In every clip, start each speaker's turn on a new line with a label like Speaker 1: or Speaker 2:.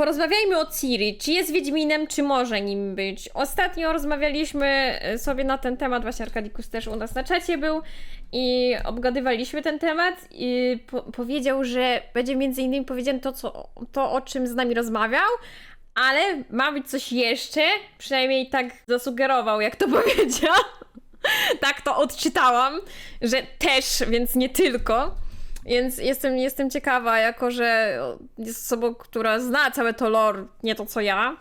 Speaker 1: Porozmawiajmy o Ciri. Czy jest Wiedźminem, czy może nim być? Ostatnio rozmawialiśmy e, sobie na ten temat, właśnie Arkadikus też u nas na czacie był i obgadywaliśmy ten temat i po powiedział, że będzie między innymi powiedziane to, co, to, o czym z nami rozmawiał, ale ma być coś jeszcze, przynajmniej tak zasugerował, jak to powiedział. tak to odczytałam, że też, więc nie tylko. Więc jestem, jestem ciekawa, jako że jest osobą, która zna całe to lore, nie to co ja.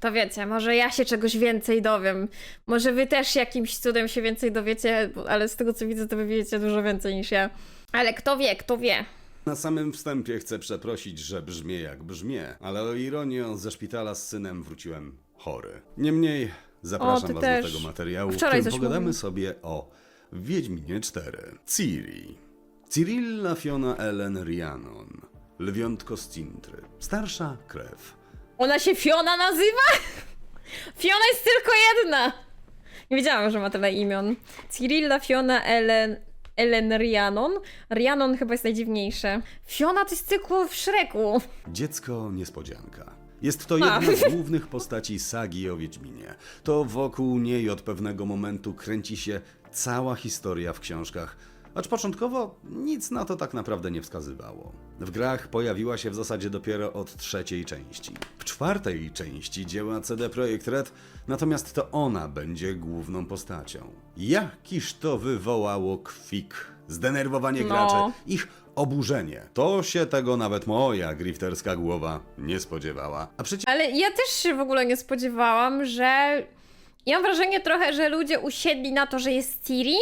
Speaker 1: To wiecie, może ja się czegoś więcej dowiem. Może wy też jakimś cudem się więcej dowiecie, ale z tego co widzę, to wy wiecie dużo więcej niż ja. Ale kto wie, kto wie.
Speaker 2: Na samym wstępie chcę przeprosić, że brzmię jak brzmię, ale o ironię ze szpitala z synem wróciłem chory. Niemniej zapraszam
Speaker 1: ty
Speaker 2: was
Speaker 1: też.
Speaker 2: do tego materiału, w
Speaker 1: Wczoraj
Speaker 2: którym
Speaker 1: coś
Speaker 2: pogadamy
Speaker 1: mówił.
Speaker 2: sobie o Wiedźminie 4. Ciri. Cyrilla Fiona Ellen Rhiannon. Lwiątko z Cintry. Starsza krew.
Speaker 1: Ona się Fiona nazywa? Fiona jest tylko jedna! Nie wiedziałam, że ma tyle imion. Cyrilla, Fiona, Ellen, Ellen Rhiannon. Rhiannon chyba jest najdziwniejsze. Fiona to jest tylko w Szreku.
Speaker 2: Dziecko niespodzianka. Jest to jedna z głównych postaci sagi o Wiedźminie. To wokół niej od pewnego momentu kręci się cała historia w książkach. Acz początkowo nic na to tak naprawdę nie wskazywało. W grach pojawiła się w zasadzie dopiero od trzeciej części. W czwartej części dzieła CD Projekt Red, natomiast to ona będzie główną postacią. Jakiż to wywołało kwik, zdenerwowanie
Speaker 1: No.
Speaker 2: graczy, ich oburzenie. To się tego nawet moja grifterska głowa nie spodziewała. A przecież
Speaker 1: Ale ja też się w ogóle nie spodziewałam, że. Ja mam wrażenie trochę, że ludzie usiedli na to, że jest Ciri,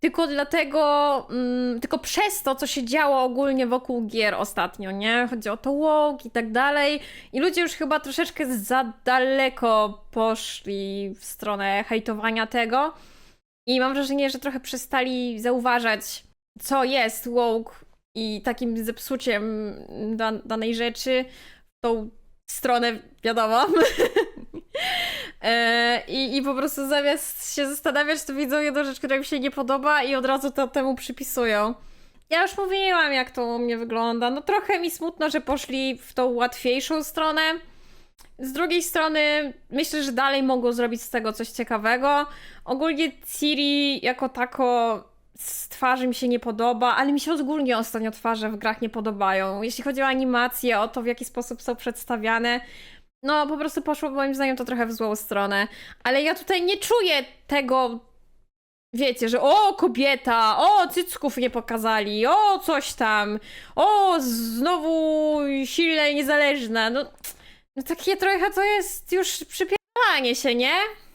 Speaker 1: tylko dlatego, mm, tylko przez to, co się działo ogólnie wokół gier ostatnio, nie? Chodzi o to woke i tak dalej. I ludzie już chyba troszeczkę za daleko poszli w stronę hejtowania tego. I mam wrażenie, że trochę przestali zauważać, co jest woke i takim zepsuciem dan- danej rzeczy tą stronę, wiadomo. E, I, I po prostu zamiast się zastanawiać, to widzą jedną rzecz, która im się nie podoba i od razu to temu przypisują. Ja już mówiłam, jak to u mnie wygląda. No trochę mi smutno, że poszli w tą łatwiejszą stronę. Z drugiej strony, myślę, że dalej mogą zrobić z tego coś ciekawego. Ogólnie Ciri jako tako z twarzy mi się nie podoba, ale mi się ogólnie ostatnio twarze w grach nie podobają. Jeśli chodzi o animacje, o to w jaki sposób są przedstawiane, no po prostu poszło moim zdaniem to trochę w złą stronę. Ale ja tutaj nie czuję tego, wiecie, że o kobieta, o cycków nie pokazali, o coś tam, o znowu silna i niezależna. No, no takie trochę to jest już przypierdalanie się, nie?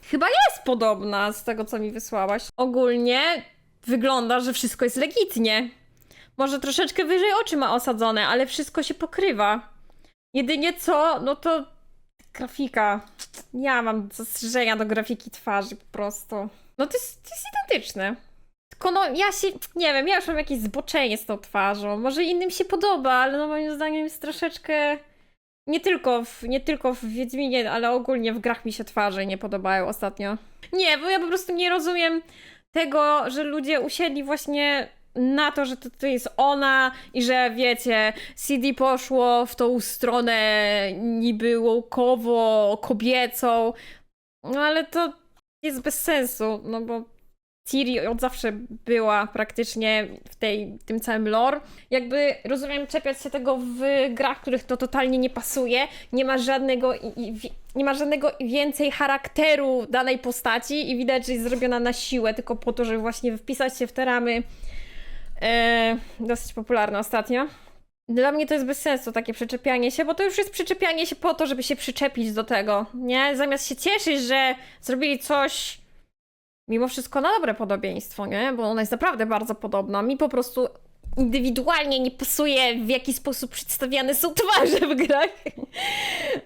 Speaker 1: Chyba jest podobna z tego, co mi wysłałaś. Ogólnie wygląda, że wszystko jest legitnie. Może troszeczkę wyżej oczy ma osadzone, ale wszystko się pokrywa. Jedynie co, no to grafika. Ja mam zastrzeżenia do grafiki twarzy po prostu. No to jest, to jest identyczne. Tylko no ja się, nie wiem, ja już mam jakieś zboczenie z tą twarzą. Może innym się podoba, ale no moim zdaniem jest troszeczkę... Nie tylko, w, nie tylko w Wiedźminie, ale ogólnie w grach mi się twarze nie podobają ostatnio. Nie, bo ja po prostu nie rozumiem tego, że ludzie usiedli właśnie na to, że to, to jest ona i że wiecie, CD poszło w tą stronę niby łokowo, kobiecą, no ale to jest bez sensu, no bo Ciri od zawsze była praktycznie w tej, tym całym lore. Jakby, rozumiem, czepiać się tego w grach, których to totalnie nie pasuje. Nie ma żadnego, nie ma żadnego więcej charakteru danej postaci i widać, że jest zrobiona na siłę, tylko po to, żeby właśnie wpisać się w te ramy. E, dosyć popularne ostatnio. Dla mnie to jest bez sensu takie przyczepianie się, bo to już jest przyczepianie się po to, żeby się przyczepić do tego, nie? Zamiast się cieszyć, że zrobili coś mimo wszystko na dobre podobieństwo, nie? Bo ona jest naprawdę bardzo podobna. Mi po prostu indywidualnie nie pasuje, w jaki sposób przedstawiane są twarze w grach.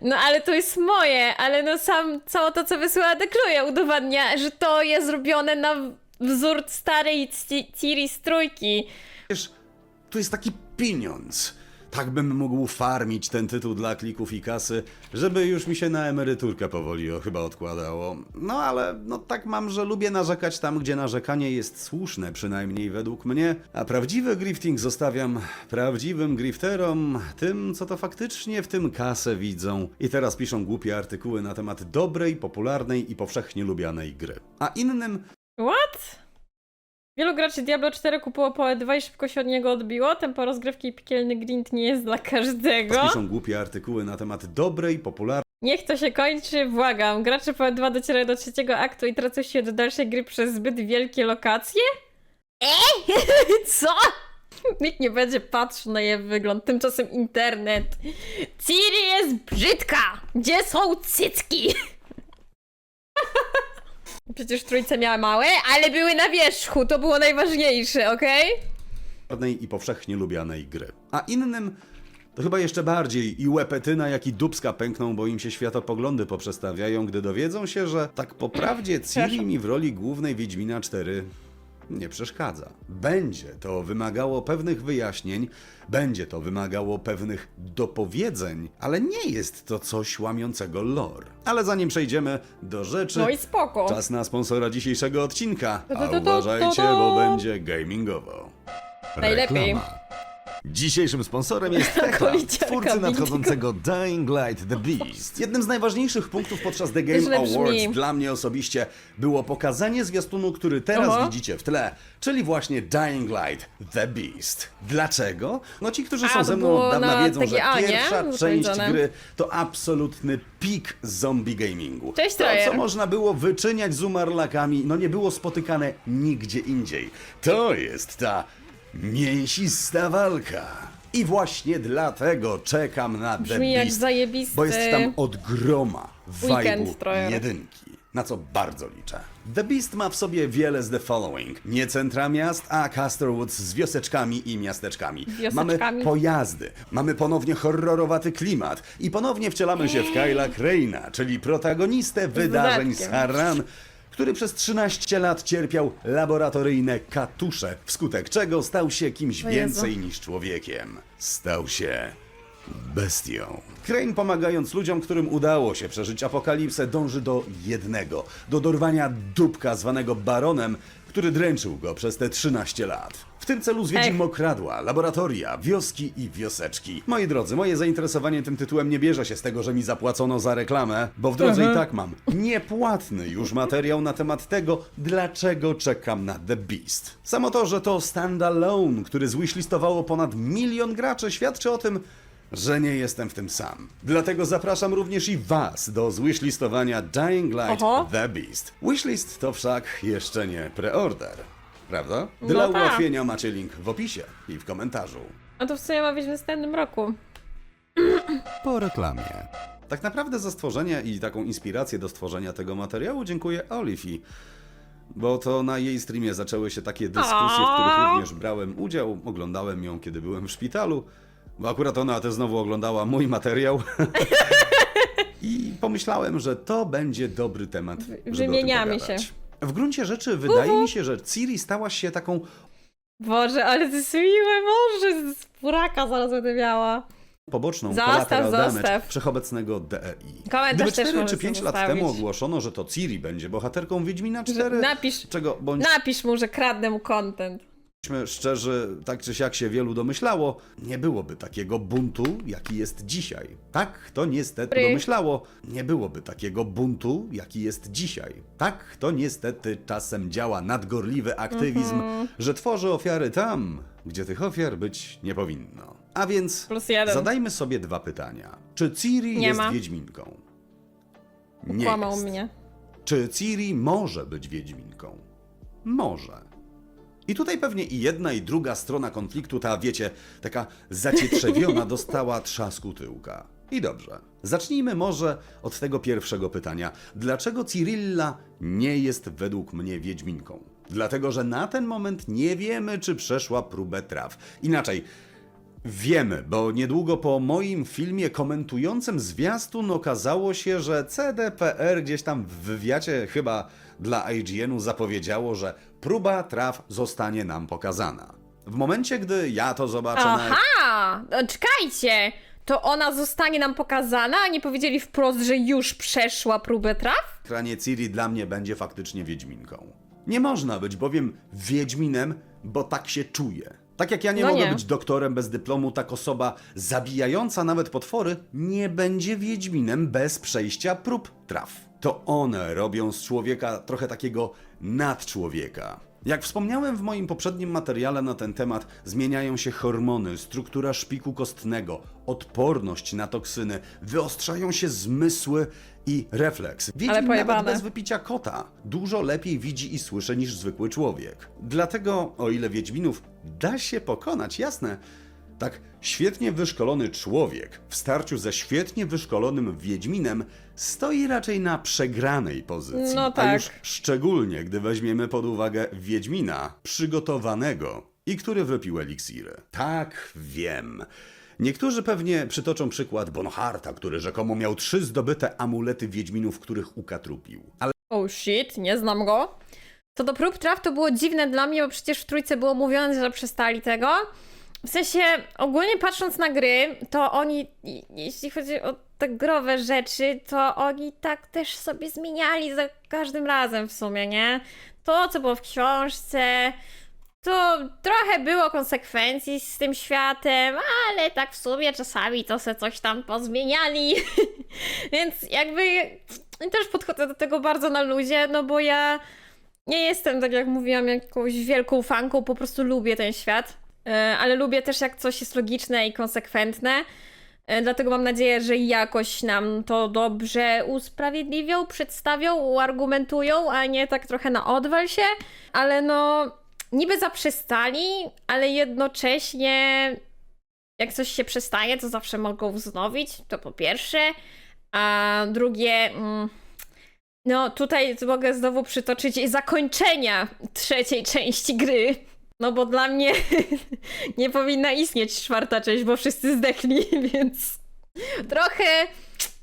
Speaker 1: No ale to jest moje, ale no sam, całe to, co wysyła Dekluja udowadnia, że to jest zrobione na wzór starej Ci- Ciri z trójki.
Speaker 2: to jest taki pieniądz. Tak bym mógł farmić ten tytuł dla klików i kasy, żeby już mi się na emeryturkę powoli o, chyba odkładało. No ale no tak mam, że lubię narzekać tam, gdzie narzekanie jest słuszne, przynajmniej według mnie, a prawdziwy grifting zostawiam prawdziwym grifterom, tym, co to faktycznie w tym kasę widzą. I teraz piszą głupie artykuły na temat dobrej, popularnej i powszechnie lubianej gry. A innym
Speaker 1: What? Wielu graczy Diablo 4 kupiło po E2 i szybko się od niego odbiło. Tempo rozgrywki i piekielny grind nie jest dla każdego.
Speaker 2: piszą głupie artykuły na temat dobrej, popularnej
Speaker 1: Niech to się kończy, błagam. Gracze po E2 docierają do trzeciego aktu i tracą się do dalszej gry przez zbyt wielkie lokacje? Eee? Co? Nikt nie będzie patrzył na jej wygląd. Tymczasem internet. Ciri jest brzydka! Gdzie są cycki? Przecież trójce miała małe, ale były na wierzchu. To było najważniejsze, okej?
Speaker 2: popularnej i powszechnie lubianej gry. A innym to chyba jeszcze bardziej i łepetyna, jak i dubska pękną, bo im się światopoglądy poprzestawiają, gdy dowiedzą się, że tak po prawdzie Ciri mi w roli głównej Wiedźmina 4 nie przeszkadza. Będzie to wymagało pewnych wyjaśnień, będzie to wymagało pewnych dopowiedzeń, ale nie jest to coś łamiącego lore. Ale zanim przejdziemy do rzeczy,
Speaker 1: No i spoko.
Speaker 2: czas na sponsora dzisiejszego odcinka, a uważajcie, bo będzie gamingowo.
Speaker 1: Najlepiej.
Speaker 2: Reklama. Dzisiejszym sponsorem jest Tekla, twórcy nadchodzącego Dying Light The Beast. Jednym z najważniejszych punktów podczas The Game
Speaker 1: Źle
Speaker 2: Awards dla mnie osobiście było pokazanie zwiastunu, który teraz
Speaker 1: Oho.
Speaker 2: widzicie w tle, czyli właśnie Dying Light The Beast. Dlaczego? No ci, którzy
Speaker 1: A,
Speaker 2: są
Speaker 1: to
Speaker 2: ze mną
Speaker 1: było
Speaker 2: od dawna
Speaker 1: na
Speaker 2: wiedzą,
Speaker 1: TGA,
Speaker 2: że
Speaker 1: nie?
Speaker 2: pierwsza część gry to absolutny peak zombie gamingu.
Speaker 1: Cześć,
Speaker 2: to,
Speaker 1: Trojer.
Speaker 2: co można było wyczyniać z umarlakami, no nie było spotykane nigdzie indziej. To jest ta mięsista walka. I właśnie dlatego czekam na The
Speaker 1: Brzmi jak
Speaker 2: Beast,
Speaker 1: zajebisty
Speaker 2: bo jest tam od groma
Speaker 1: weekend,
Speaker 2: jedynki, na co bardzo liczę. The Beast ma w sobie wiele z The Following. Nie centra miast, a Castor Woods z wioseczkami i miasteczkami. Mamy
Speaker 1: Wioseczkami.
Speaker 2: pojazdy, mamy ponownie horrorowaty klimat i ponownie wcielamy się w Kyla Crane'a, czyli protagonistę wydarzeń
Speaker 1: dodatkiem.
Speaker 2: Saran, który przez 13 lat cierpiał laboratoryjne katusze, wskutek czego stał się kimś
Speaker 1: O Jezu.
Speaker 2: więcej niż człowiekiem. Stał się bestią. Crane pomagając ludziom, którym udało się przeżyć apokalipsę, dąży do jednego, do dorwania dupka zwanego baronem, który dręczył go przez te 13 lat. W tym celu zwiedził
Speaker 1: Ech.
Speaker 2: mokradła, laboratoria, wioski i wioseczki. Moi drodzy, moje zainteresowanie tym tytułem nie bierze się z tego, że mi zapłacono za reklamę, bo w drodze i tak mam niepłatny już materiał na temat tego, dlaczego czekam na The Beast. Samo to, że to standalone, który zwishlistowało ponad milion graczy, świadczy o tym, że nie jestem w tym sam. Dlatego zapraszam również i Was do zwishlistowania Dying Light
Speaker 1: Oho.
Speaker 2: The Beast. Wishlist to wszak jeszcze nie preorder. Prawda? Dla
Speaker 1: No tak.
Speaker 2: ułatwienia macie link w opisie i w komentarzu.
Speaker 1: A to w sumie ma być w następnym roku.
Speaker 2: Po reklamie. Tak naprawdę za stworzenie i taką inspirację do stworzenia tego materiału dziękuję Olifi. Bo to na jej streamie zaczęły się takie dyskusje, w których
Speaker 1: Aaaa.
Speaker 2: również brałem udział. Oglądałem ją, kiedy byłem w szpitalu. Bo akurat ona też znowu oglądała mój materiał. I pomyślałem, że to będzie dobry temat. żeby o tym
Speaker 1: wymieniamy
Speaker 2: pogadać. W gruncie rzeczy wydaje mi się, że Ciri stała się taką
Speaker 1: Boże, ale to jest miłe, Boże, z buraka zaraz będę miała.
Speaker 2: poboczną
Speaker 1: Zostaw,
Speaker 2: collateral damage
Speaker 1: zostaw.
Speaker 2: wszechobecnego DEI.
Speaker 1: Komentarz
Speaker 2: Gdyby
Speaker 1: też
Speaker 2: 4 czy
Speaker 1: możesz
Speaker 2: 5 lat
Speaker 1: zostawić.
Speaker 2: temu ogłoszono, że to Ciri będzie bohaterką Wiedźmina 4,
Speaker 1: Napisz,
Speaker 2: czego bądźmy
Speaker 1: napisz mu, że kradnę mu content.
Speaker 2: Szczerzy, tak czy siak się wielu domyślało, nie byłoby takiego buntu, jaki jest dzisiaj. Tak to niestety domyślało, nie byłoby takiego buntu, jaki jest dzisiaj. Tak to niestety czasem działa nadgorliwy aktywizm,
Speaker 1: Mhm.
Speaker 2: że tworzy ofiary tam, gdzie tych ofiar być nie powinno. A więc
Speaker 1: Plus jeden.
Speaker 2: zadajmy sobie dwa pytania. Czy Ciri
Speaker 1: Nie
Speaker 2: jest
Speaker 1: ma.
Speaker 2: Wiedźminką? Nie
Speaker 1: Kłamał
Speaker 2: jest.
Speaker 1: mnie.
Speaker 2: Czy Ciri może być Wiedźminką? Może. I tutaj pewnie i jedna, i druga strona konfliktu, ta wiecie, taka zacietrzewiona, dostała trzasku tyłka. I dobrze. Zacznijmy może od tego pierwszego pytania. Dlaczego Cyrilla nie jest według mnie Wiedźminką? Dlatego, że na ten moment nie wiemy, czy przeszła próbę traw. Inaczej, Wiemy, bo niedługo po moim filmie komentującym zwiastun okazało się, że CDPR gdzieś tam w wywiadzie chyba dla IGN-u zapowiedziało, że próba traw zostanie nam pokazana. W momencie, gdy ja to zobaczę na
Speaker 1: Aha! No, Czekajcie! To ona zostanie nam pokazana, a nie powiedzieli wprost, że już przeszła próbę traw?
Speaker 2: ekranie Ciri, dla mnie będzie faktycznie Wiedźminką. Nie można być bowiem Wiedźminem, bo tak się czuje. Tak jak ja nie
Speaker 1: No
Speaker 2: mogę
Speaker 1: nie.
Speaker 2: być doktorem bez dyplomu, tak osoba zabijająca nawet potwory nie będzie Wiedźminem bez przejścia prób traw. To one robią z człowieka trochę takiego nadczłowieka. Jak wspomniałem w moim poprzednim materiale na ten temat, zmieniają się hormony, struktura szpiku kostnego, odporność na toksyny, wyostrzają się zmysły i refleks. Wiedźmin nawet
Speaker 1: pojebane.
Speaker 2: bez wypicia kota dużo lepiej widzi i słyszy niż zwykły człowiek. Dlatego, o ile Wiedźminów da się pokonać, jasne, tak świetnie wyszkolony człowiek w starciu ze świetnie wyszkolonym Wiedźminem stoi raczej na przegranej pozycji.
Speaker 1: No
Speaker 2: A
Speaker 1: tak.
Speaker 2: już szczególnie, gdy weźmiemy pod uwagę Wiedźmina przygotowanego i który wypił eliksiry. Tak, wiem. Niektórzy pewnie przytoczą przykład Bonharta, który rzekomo miał trzy zdobyte amulety Wiedźminów, których ukatrupił. Ale
Speaker 1: Oh shit, nie znam go. To do prób traw to było dziwne dla mnie, bo przecież w trójce było mówione, że przestali tego. W sensie, ogólnie patrząc na gry, to oni, jeśli chodzi o te growe rzeczy, to oni tak też sobie zmieniali za każdym razem w sumie, nie? To, co było w książce, to trochę było konsekwencji z tym światem, ale tak w sumie czasami to se coś tam pozmieniali. Więc jakby też podchodzę do tego bardzo na luzie, no bo ja nie jestem, tak jak mówiłam, jakąś wielką fanką, po prostu lubię ten świat. E, Ale lubię też, jak coś jest logiczne i konsekwentne. E, Dlatego mam nadzieję, że jakoś nam to dobrze usprawiedliwią, przedstawią, uargumentują, a nie tak trochę na odwal się. Ale no, niby zaprzestali, ale jednocześnie jak coś się przestaje, to zawsze mogą wznowić, to po pierwsze. A drugie, mm, no tutaj mogę znowu przytoczyć zakończenia trzeciej części gry. No bo dla mnie nie powinna istnieć czwarta część, bo wszyscy zdechli, więc trochę,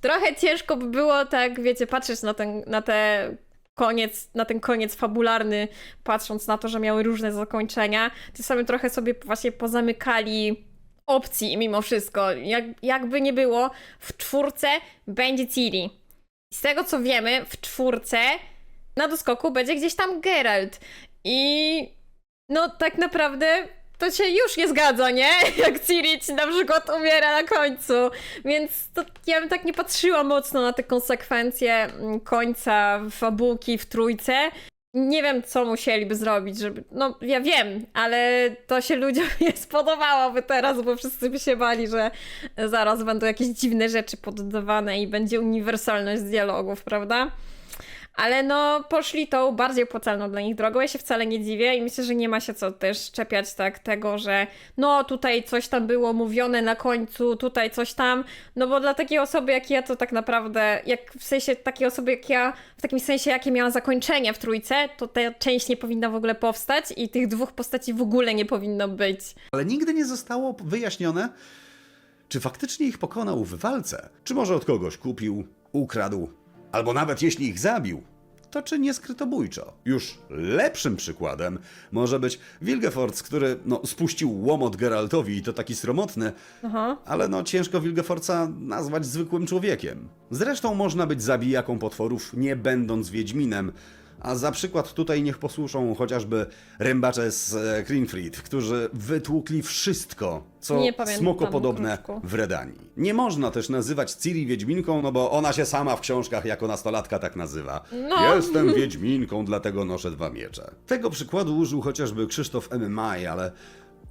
Speaker 1: trochę ciężko by było tak, wiecie, patrzeć na ten, na te koniec, na ten koniec fabularny, patrząc na to, że miały różne zakończenia. Ty sami trochę sobie właśnie pozamykali opcji mimo wszystko. Jak, jakby nie było, w czwórce będzie Ciri. Z tego co wiemy, w czwórce na doskoku będzie gdzieś tam Geralt. I no tak naprawdę to się już nie zgadza, nie? Jak Ciri ci na przykład umiera na końcu. Więc to ja bym tak nie patrzyła mocno na te konsekwencje mm, końca fabułki w trójce. Nie wiem, co musieliby zrobić, żeby. No, ja wiem, ale to się ludziom nie spodobałoby teraz, bo wszyscy by się bali, że zaraz będą jakieś dziwne rzeczy poddawane i będzie uniwersalność dialogów, prawda? Ale no, poszli tą bardziej opłacalną dla nich drogą. Ja się wcale nie dziwię i myślę, że nie ma się co też czepiać tak tego, że no tutaj coś tam było mówione na końcu, tutaj coś tam. No bo dla takiej osoby jak ja, to tak naprawdę, jak w sensie takiej osoby jak ja, w takim sensie jakie miała zakończenie w trójce, to ta część nie powinna w ogóle powstać i tych dwóch postaci w ogóle nie powinno być.
Speaker 2: ale nigdy nie zostało wyjaśnione, czy faktycznie ich pokonał w walce, czy może od kogoś kupił, ukradł, albo nawet jeśli ich zabił, to czy nie skrytobójczo. Już lepszym przykładem może być Wilgefortz, który no, spuścił łomot Geraltowi i to taki sromotny,
Speaker 1: Aha.
Speaker 2: ale no ciężko Wilgefortza nazwać zwykłym człowiekiem. Zresztą można być zabijaką potworów nie będąc Wiedźminem, a za przykład tutaj niech posłuszą chociażby rębacze z e, Greenfried, którzy wytłukli wszystko, co
Speaker 1: Nie pamiętam,
Speaker 2: smokopodobne w Redanii. Nie można też nazywać Ciri Wiedźminką, no bo ona się sama w książkach jako nastolatka tak nazywa.
Speaker 1: No.
Speaker 2: Jestem Wiedźminką, dlatego noszę dwa miecze. Tego przykładu użył chociażby Krzysztof MMI, ale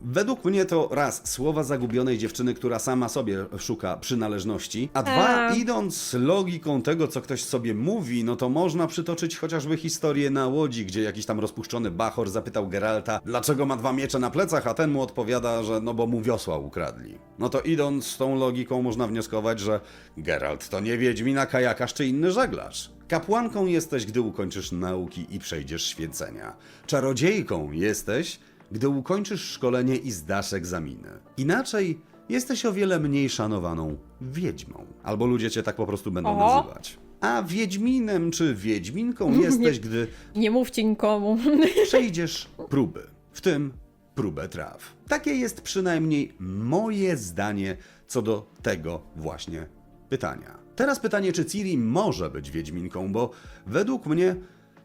Speaker 2: Według mnie to raz słowa zagubionej dziewczyny, która sama sobie szuka przynależności, a dwa,
Speaker 1: Eee.
Speaker 2: idąc logiką tego, co ktoś sobie mówi, no to można przytoczyć chociażby historię na łodzi, gdzie jakiś tam rozpuszczony bachor zapytał Geralta, dlaczego ma dwa miecze na plecach, a ten mu odpowiada, że no bo mu wiosła ukradli. No to idąc z tą logiką można wnioskować, że Geralt to nie wiedźmina, kajakarz czy inny żeglarz. Kapłanką jesteś, gdy ukończysz nauki i przejdziesz święcenia. Czarodziejką jesteś, gdy ukończysz szkolenie i zdasz egzaminy. Inaczej jesteś o wiele mniej szanowaną wiedźmą. Albo ludzie cię tak po prostu będą
Speaker 1: Oho.
Speaker 2: nazywać. A wiedźminem czy wiedźminką jesteś, gdy
Speaker 1: Nie mówcie nikomu.
Speaker 2: przejdziesz próby. W tym próbę traw. Takie jest przynajmniej moje zdanie co do tego właśnie pytania. Teraz pytanie, czy Ciri może być Wiedźminką, bo według mnie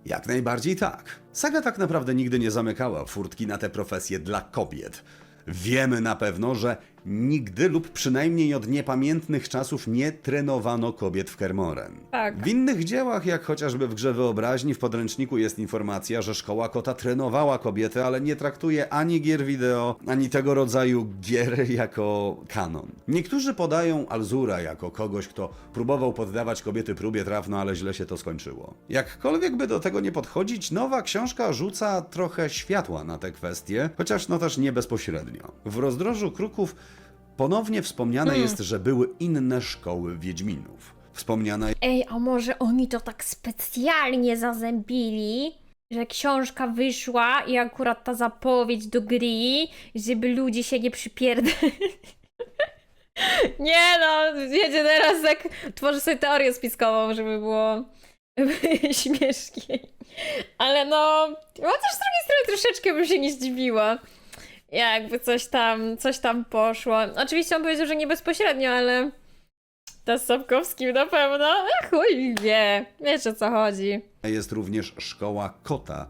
Speaker 2: jak najbardziej tak. Saga tak naprawdę nigdy nie zamykała furtki na tę profesję dla kobiet. Wiemy na pewno, że nigdy lub przynajmniej od niepamiętnych czasów nie trenowano kobiet w Kermoren.
Speaker 1: Tak.
Speaker 2: W innych dziełach, jak chociażby w Grze Wyobraźni, w podręczniku jest informacja, że Szkoła Kota trenowała kobiety, ale nie traktuje ani gier wideo, ani tego rodzaju gier jako kanon. Niektórzy podają Alzura jako kogoś, kto próbował poddawać kobiety próbie traw, no ale źle się to skończyło. Jakkolwiek by do tego nie podchodzić, nowa książka rzuca trochę światła na te kwestie, chociaż no też nie bezpośrednio. W rozdrożu kruków ponownie wspomniane jest, że były inne szkoły Wiedźminów. Wspomniana
Speaker 1: Ej, a może oni to tak specjalnie zazębili, że książka wyszła i akurat ta zapowiedź do gry, żeby ludzie się nie przypierdali. Nie no, wiecie, teraz tak tworzę sobie teorię spiskową, żeby było śmieszniej. Ale no, chociaż z drugiej strony troszeczkę bym się nie zdziwiła. Jakby coś tam, coś tam poszło. Oczywiście on powiedział, że nie bezpośrednio, ale ta z Sapkowskim na pewno. Ach, chuj wie. Wiesz o co chodzi.
Speaker 2: jest również szkoła Kota,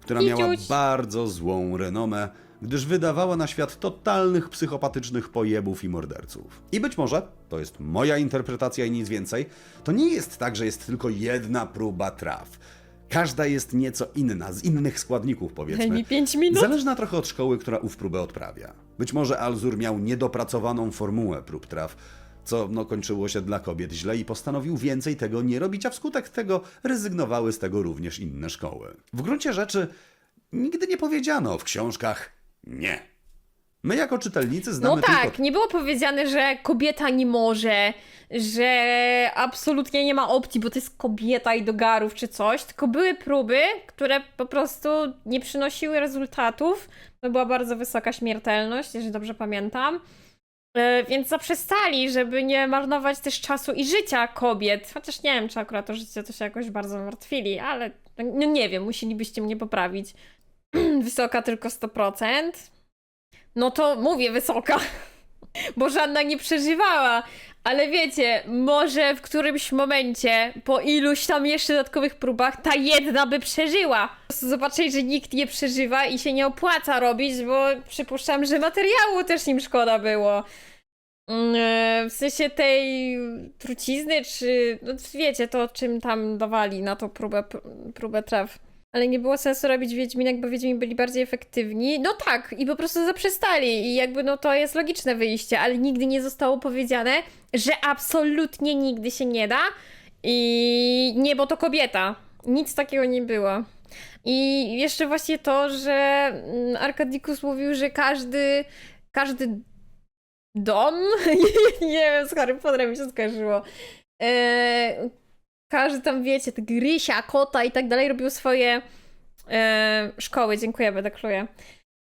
Speaker 2: która miała bardzo złą renomę, gdyż wydawała na świat totalnych psychopatycznych pojebów i morderców. I być może, to jest moja interpretacja i nic więcej, to nie jest tak, że jest tylko jedna próba traw. Każda jest nieco inna, z innych składników
Speaker 1: Daj
Speaker 2: powiedzmy.
Speaker 1: mi 5 minut.
Speaker 2: Zależna trochę od szkoły, która ów próbę odprawia. Być może Alzur miał niedopracowaną formułę prób traw, co no, kończyło się dla kobiet źle i postanowił więcej tego nie robić, a wskutek tego rezygnowały z tego również inne szkoły. W gruncie rzeczy nigdy nie powiedziano w książkach nie. My jako czytelnicy
Speaker 1: No
Speaker 2: znamy
Speaker 1: tak,
Speaker 2: tylko
Speaker 1: nie było powiedziane, że kobieta nie może, że absolutnie nie ma opcji, bo to jest kobieta i do garów czy coś, tylko były próby, które po prostu nie przynosiły rezultatów. To była bardzo wysoka śmiertelność, jeżeli dobrze pamiętam. E, Więc zaprzestali, żeby nie marnować też czasu i życia kobiet. Chociaż nie wiem, czy akurat to życie to się jakoś bardzo martwili, ale no nie wiem, musielibyście mnie poprawić. Wysoka tylko 100%. No to mówię wysoka, bo żadna nie przeżywała. Ale wiecie, może w którymś momencie, po iluś tam jeszcze dodatkowych próbach, ta jedna by przeżyła. Po prostu Zobaczyli, że nikt nie przeżywa i się nie opłaca robić, bo przypuszczam, że materiału też im szkoda było. Mm, e, W sensie tej trucizny, czy no wiecie to, czym tam dawali na to próbę, próbę traw. Ale nie było sensu robić Wiedźminek, bo Wiedźmini byli bardziej efektywni. No tak, i po prostu zaprzestali. I jakby no to jest logiczne wyjście, ale nigdy nie zostało powiedziane, że absolutnie nigdy się nie da. I nie, bo to kobieta. Nic takiego nie było. I jeszcze właśnie to, że mm, Arkadikus mówił, że każdy, każdy dom, nie wiem, z Harry Potterem się skojarzyło, e, każdy tam, wiecie, te Grysia, Kota i tak dalej robił swoje e, szkoły, dziękuję, będę kluję.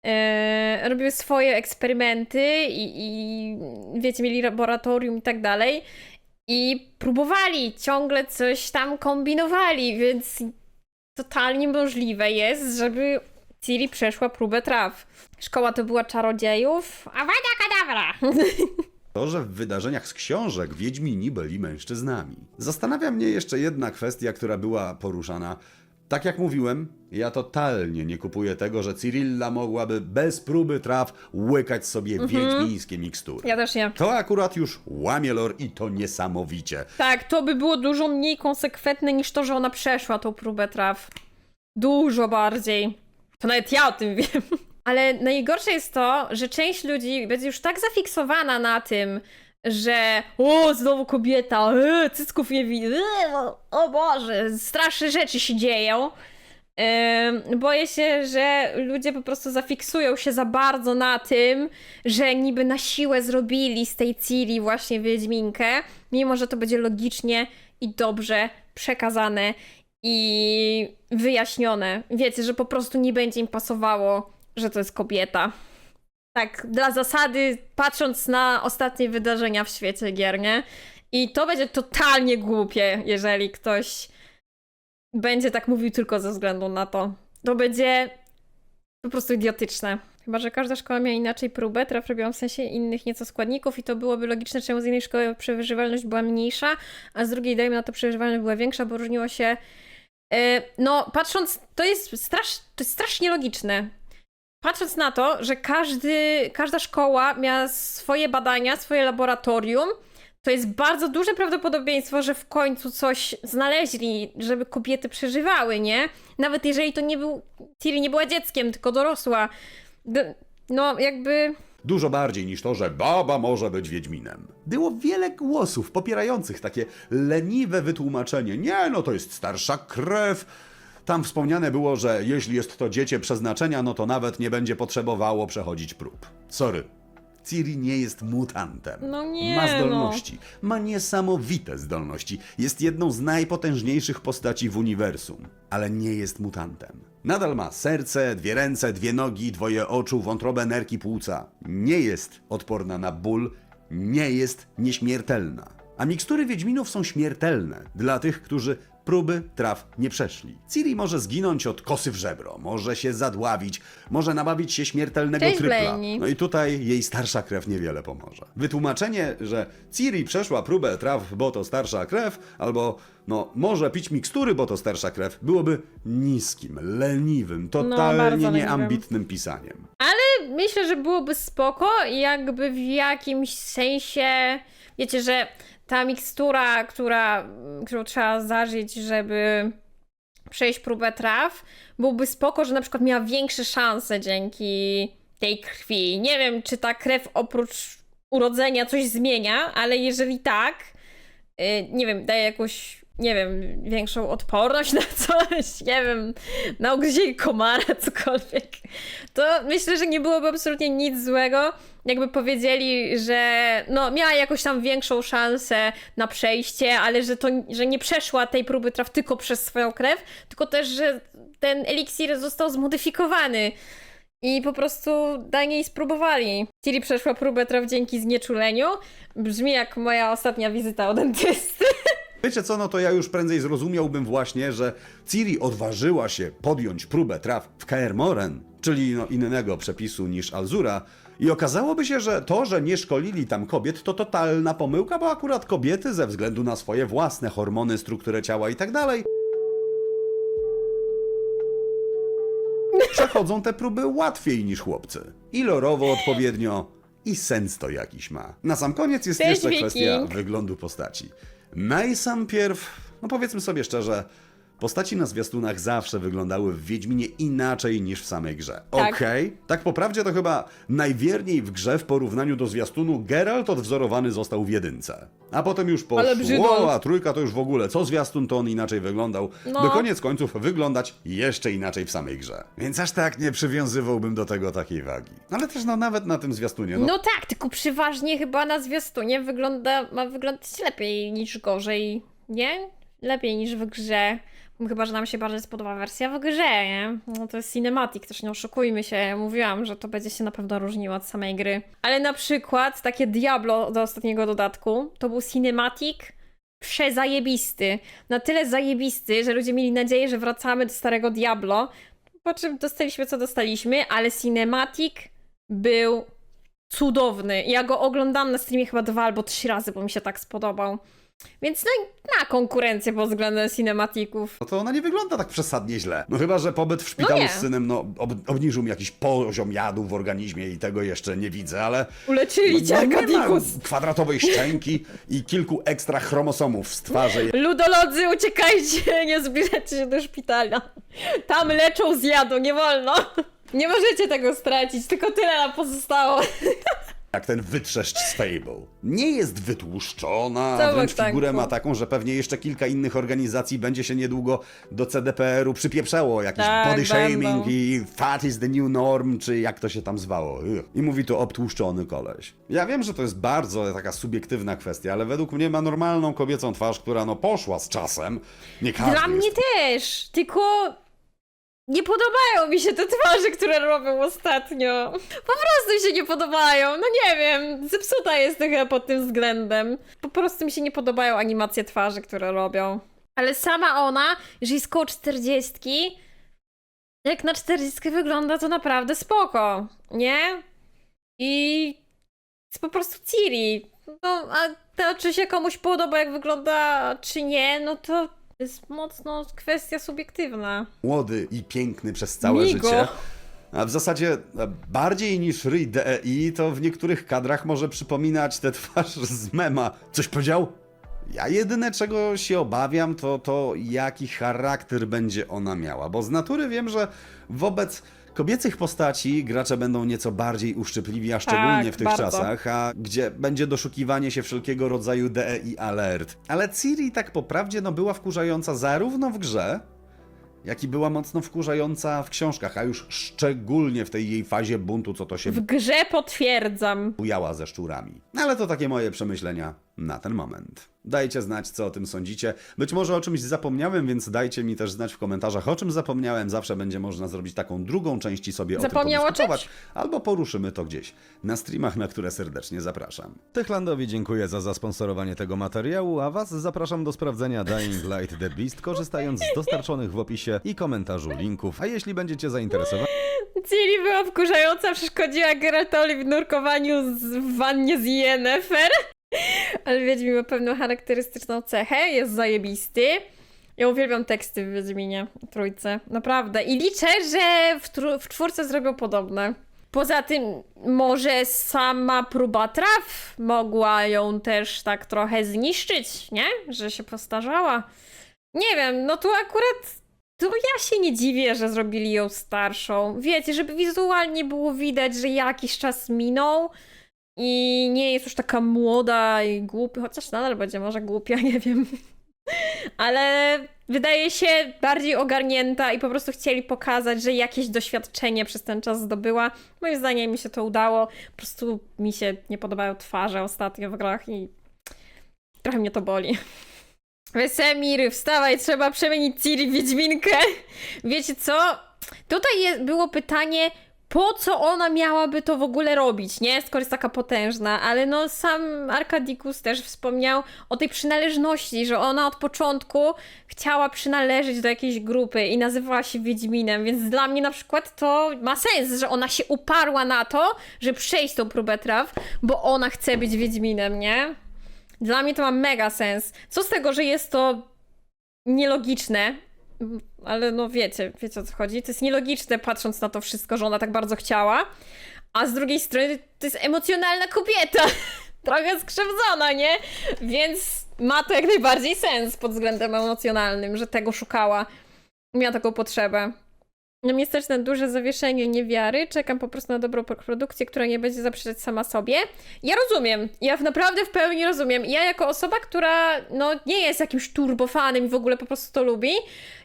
Speaker 1: E, robiły swoje eksperymenty i, i wiecie, mieli laboratorium i tak dalej i próbowali, ciągle coś tam kombinowali, więc totalnie możliwe jest, żeby Ciri przeszła próbę traw. Szkoła to była czarodziejów, a wada kadawra!
Speaker 2: to, że w wydarzeniach z książek Wiedźmini byli mężczyznami. Zastanawia mnie jeszcze jedna kwestia, która była poruszana. Tak jak mówiłem, ja totalnie nie kupuję tego, że Cyrilla mogłaby bez próby traw łykać sobie wiedźmińskie mikstury.
Speaker 1: Ja też nie.
Speaker 2: To akurat już łamie lore i to niesamowicie.
Speaker 1: Tak, to by było dużo mniej konsekwentne niż to, że ona przeszła tą próbę traw. Dużo bardziej. To nawet ja o tym wiem. Ale najgorsze jest to, że część ludzi będzie już tak zafiksowana na tym, że o, znowu kobieta, e, cycków nie widzę, e, o, Boże, straszne rzeczy się dzieją. Ym, boję się, że ludzie po prostu zafiksują się za bardzo na tym, że niby na siłę zrobili z tej Ciri właśnie Wiedźminkę, mimo że to będzie logicznie i dobrze przekazane i wyjaśnione. Wiecie, że po prostu nie będzie im pasowało, że to jest kobieta. Tak, dla zasady, patrząc na ostatnie wydarzenia w świecie gier, nie? I to będzie totalnie głupie, jeżeli ktoś będzie tak mówił tylko ze względu na to. To będzie po prostu idiotyczne. Chyba, że każda szkoła miała inaczej próbę, traf robiłam w sensie innych nieco składników i to byłoby logiczne, czemu z jednej szkoły przeżywalność była mniejsza, a z drugiej, dajmy na to, przeżywalność była większa, bo różniło się... e, No, patrząc, to jest, strasz, to jest strasznie logiczne. Patrząc na to, że każdy, każda szkoła miała swoje badania, swoje laboratorium, to jest bardzo duże prawdopodobieństwo, że w końcu coś znaleźli, żeby kobiety przeżywały, nie? Nawet jeżeli to nie był. Ciri nie była dzieckiem, tylko dorosła. No, jakby.
Speaker 2: Dużo bardziej niż to, że baba może być Wiedźminem. Było wiele głosów popierających takie leniwe wytłumaczenie. Nie, no to jest starsza krew. Tam wspomniane było, że jeśli jest to dziecię przeznaczenia, no to nawet nie będzie potrzebowało przechodzić prób. Sorry. Ciri nie jest mutantem.
Speaker 1: No nie,
Speaker 2: Ma
Speaker 1: no.
Speaker 2: zdolności. Ma niesamowite zdolności. Jest jedną z najpotężniejszych postaci w uniwersum, ale nie jest mutantem. Nadal ma serce, dwie ręce, dwie nogi, dwoje oczu, wątrobę, nerki, płuca. Nie jest odporna na ból, nie jest nieśmiertelna. A mikstury Wiedźminów są śmiertelne dla tych, którzy próby traw nie przeszli. Ciri może zginąć od kosy w żebro, może się zadławić, może nabawić się śmiertelnego
Speaker 1: Cześć,
Speaker 2: trypla.
Speaker 1: Blaney.
Speaker 2: No i tutaj jej starsza krew niewiele pomoże. Wytłumaczenie, że Ciri przeszła próbę traw, bo to starsza krew, albo no może pić mikstury, bo to starsza krew, byłoby niskim, leniwym,
Speaker 1: bardzo
Speaker 2: totalnie
Speaker 1: leniwym.
Speaker 2: nieambitnym pisaniem.
Speaker 1: Myślę, że byłoby spoko, jakby w jakimś sensie. Wiecie, że ta mikstura, która, którą trzeba zażyć, żeby przejść próbę traw, byłby spoko, że na przykład miała większe szanse dzięki tej krwi. Nie wiem, czy ta krew oprócz urodzenia coś zmienia, ale jeżeli tak, y, nie wiem, daje jakąś, nie wiem, większą odporność na coś, nie wiem, na ugryzienie komara, cokolwiek, to myślę, że nie byłoby absolutnie nic złego, jakby powiedzieli, że no miała jakąś tam większą szansę na przejście, ale że to, że nie przeszła tej próby traw tylko przez swoją krew, tylko też, że ten eliksir został zmodyfikowany. I po prostu dla niej spróbowali. Ciri przeszła próbę traw dzięki znieczuleniu. Brzmi jak moja ostatnia wizyta u dentysty.
Speaker 2: Wiecie co, no to ja już prędzej zrozumiałbym właśnie, że Ciri odważyła się podjąć próbę traw w Kaer Morhen, czyli no innego przepisu niż Alzura, i okazałoby się, że to, że nie szkolili tam kobiet, to totalna pomyłka, bo akurat kobiety ze względu na swoje własne hormony, strukturę ciała i tak dalej, przechodzą te próby łatwiej niż chłopcy. Ilorowo odpowiednio i sens to jakiś ma. Na sam koniec jest jeszcze kwestia wyglądu postaci. Najsam pierw, no powiedzmy sobie szczerze, postaci na zwiastunach zawsze wyglądały w Wiedźminie inaczej niż w samej grze.
Speaker 1: Tak.
Speaker 2: Okej, tak po prawdzie to chyba najwierniej w grze w porównaniu do zwiastunu Geralt odwzorowany został w jedynce. A potem już
Speaker 1: Ale
Speaker 2: poszło,
Speaker 1: brzydol.
Speaker 2: a trójka to już w ogóle, co zwiastun to on inaczej wyglądał,
Speaker 1: No.
Speaker 2: by koniec końców wyglądać jeszcze inaczej w samej grze. Więc aż tak nie przywiązywałbym do tego takiej wagi. Ale też no nawet na tym zwiastunie, no,
Speaker 1: No tak, tylko przeważnie chyba na zwiastunie wygląda, ma wyglądać lepiej niż gorzej, nie? Lepiej niż w grze. Chyba, że nam się bardziej spodoba wersja w grze, nie? No to jest cinematic, też nie oszukujmy się. Mówiłam, że to będzie się na pewno różniło od samej gry. Ale na przykład takie Diablo do ostatniego dodatku, to był cinematic przezajebisty. Na tyle zajebisty, że ludzie mieli nadzieję, że wracamy do starego Diablo. Po czym dostaliśmy co dostaliśmy, ale cinematic był cudowny. Ja go oglądam na streamie chyba dwa albo trzy razy, bo mi się tak spodobał. Więc no i na konkurencję pod względem cinematików.
Speaker 2: no to ona nie wygląda tak przesadnie źle. No chyba, że pobyt w szpitalu
Speaker 1: nie.
Speaker 2: z synem no, ob obniżył mi jakiś poziom jadu w organizmie i tego jeszcze nie widzę, ale...
Speaker 1: Uleczyli cię,
Speaker 2: no, nie ma
Speaker 1: Arkadikus!
Speaker 2: kwadratowej szczęki i kilku ekstra chromosomów z twarzy.
Speaker 1: Ludolodzy, uciekajcie, nie zbliżajcie się do szpitala. Tam leczą z jadu, nie wolno. Nie możecie tego stracić, tylko tyle nam pozostało.
Speaker 2: Jak ten wytrzeszcz z Fable. Nie jest wytłuszczona,
Speaker 1: Co
Speaker 2: wręcz figurę ma taką, że pewnie jeszcze kilka innych organizacji będzie się niedługo do CDPR-u przypieprzało. Jakiś
Speaker 1: Tak,
Speaker 2: body shaming
Speaker 1: będą.
Speaker 2: i fat is the new norm, czy jak to się tam zwało. Ugh. I mówi tu obtłuszczony koleś. Ja wiem, że to jest bardzo taka subiektywna kwestia, ale według mnie ma normalną kobiecą twarz, która no poszła z czasem. Nie każdy
Speaker 1: Dla mnie
Speaker 2: jest...
Speaker 1: też, tylko nie podobają mi się te twarze, które robią ostatnio. Po prostu się nie podobają. No nie wiem, zepsuta jest trochę pod tym względem. Po prostu mi się nie podobają animacje twarzy, które robią. Ale sama ona, jeżeli jest koło 40, jak na 40 wygląda, to naprawdę spoko, nie? I jest po prostu Ciri. No, a to, czy się komuś podoba, jak wygląda, czy nie, no to jest mocno kwestia subiektywna.
Speaker 2: Młody i piękny przez całe
Speaker 1: Migo.
Speaker 2: życie. A w zasadzie bardziej niż ryj DEI, to w niektórych kadrach może przypominać tę twarz z mema. Coś powiedział? Ja jedyne czego się obawiam to to jaki charakter będzie ona miała, bo z natury wiem, że wobec kobiecych postaci gracze będą nieco bardziej uszczypliwi, a szczególnie
Speaker 1: Tak,
Speaker 2: w tych
Speaker 1: bardzo.
Speaker 2: czasach, a gdzie będzie doszukiwanie się wszelkiego rodzaju DEI alert. Ale Ciri tak po prawdzie no była wkurzająca zarówno w grze, jak i była mocno wkurzająca w książkach, a już szczególnie w tej jej fazie buntu, co to się
Speaker 1: W grze potwierdzam.
Speaker 2: bujała ze szczurami. Ale to takie moje przemyślenia na ten moment. Dajcie znać, co o tym sądzicie. Być może o czymś zapomniałem, więc dajcie mi też znać w komentarzach, o czym zapomniałem. Zawsze będzie można zrobić taką drugą część i sobie
Speaker 1: Zapomniał
Speaker 2: o tym podyskutować. Albo poruszymy to gdzieś na streamach, na które serdecznie zapraszam. Techlandowi dziękuję za zasponsorowanie tego materiału, a Was zapraszam do sprawdzenia Dying Light The Beast, korzystając z dostarczonych w opisie i komentarzu linków. A jeśli będziecie zainteresowani,
Speaker 1: Ciri była wkurzająca, przeszkodziła Geraltowi w nurkowaniu z, w wannie z Yennefer. Ale Wiedźmin ma pewną charakterystyczną cechę, jest zajebisty. Ja uwielbiam teksty w Wiedźminie, trójce, naprawdę. I liczę, że w, w czwórce zrobią podobne. Poza tym, może sama próba traw mogła ją też tak trochę zniszczyć, nie? Że się postarzała. Nie wiem, no tu akurat to ja się nie dziwię, że zrobili ją starszą. Wiecie, żeby wizualnie było widać, że jakiś czas minął i nie jest już taka młoda i głupia, chociaż nadal będzie może głupia, nie wiem. Ale wydaje się bardziej ogarnięta i po prostu chcieli pokazać, że jakieś doświadczenie przez ten czas zdobyła. Moim zdaniem mi się to udało. Po prostu mi się nie podobają twarze ostatnio w grach i trochę mnie to boli. Wesemir, wstawaj, trzeba przemienić Ciri w Wiedźminkę. Wiecie co? Tutaj jest, było pytanie, po co ona miałaby to w ogóle robić, nie? Skoro jest taka potężna, ale no sam Arkadikus też wspomniał o tej przynależności, że ona od początku chciała przynależeć do jakiejś grupy i nazywała się Wiedźminem, więc dla mnie na przykład to ma sens, że ona się uparła na to, że przejść tą próbę traw, bo ona chce być Wiedźminem, nie? Dla mnie to ma mega sens. Co z tego, że jest to nielogiczne, ale no wiecie, wiecie o co chodzi. To jest nielogiczne patrząc na to wszystko, że ona tak bardzo chciała, a z drugiej strony to jest emocjonalna kobieta. Trochę skrzywdzona, nie? Więc ma to jak najbardziej sens pod względem emocjonalnym, że tego szukała. Miała taką potrzebę. Na mnie stać na duże zawieszenie niewiary. Czekam po prostu na dobrą produkcję, która nie będzie zaprzeczać sama sobie. Ja rozumiem. Ja naprawdę w pełni rozumiem. Ja jako osoba, która no, nie jest jakimś turbofanem i w ogóle po prostu to lubi,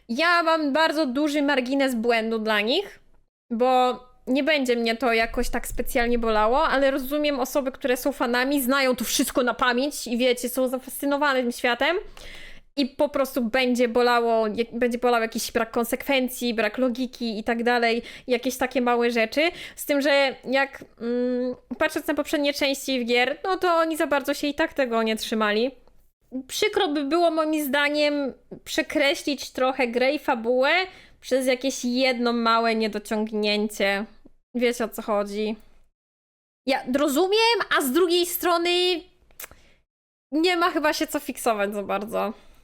Speaker 1: ja mam bardzo duży margines błędu dla nich, bo nie będzie mnie to jakoś tak specjalnie bolało, ale rozumiem osoby, które są fanami, znają to wszystko na pamięć i wiecie, są zafascynowane tym światem. I po prostu będzie bolało, będzie bolał jakiś brak konsekwencji, brak logiki i tak dalej, jakieś takie małe rzeczy. Z tym, że jak mm, patrząc na poprzednie części gier, no to oni za bardzo się i tak tego nie trzymali. Przykro by było moim zdaniem przekreślić trochę grę i fabułę przez jakieś jedno małe niedociągnięcie. Wiecie o co chodzi. Ja rozumiem, a z drugiej strony nie ma chyba się co fiksować za bardzo.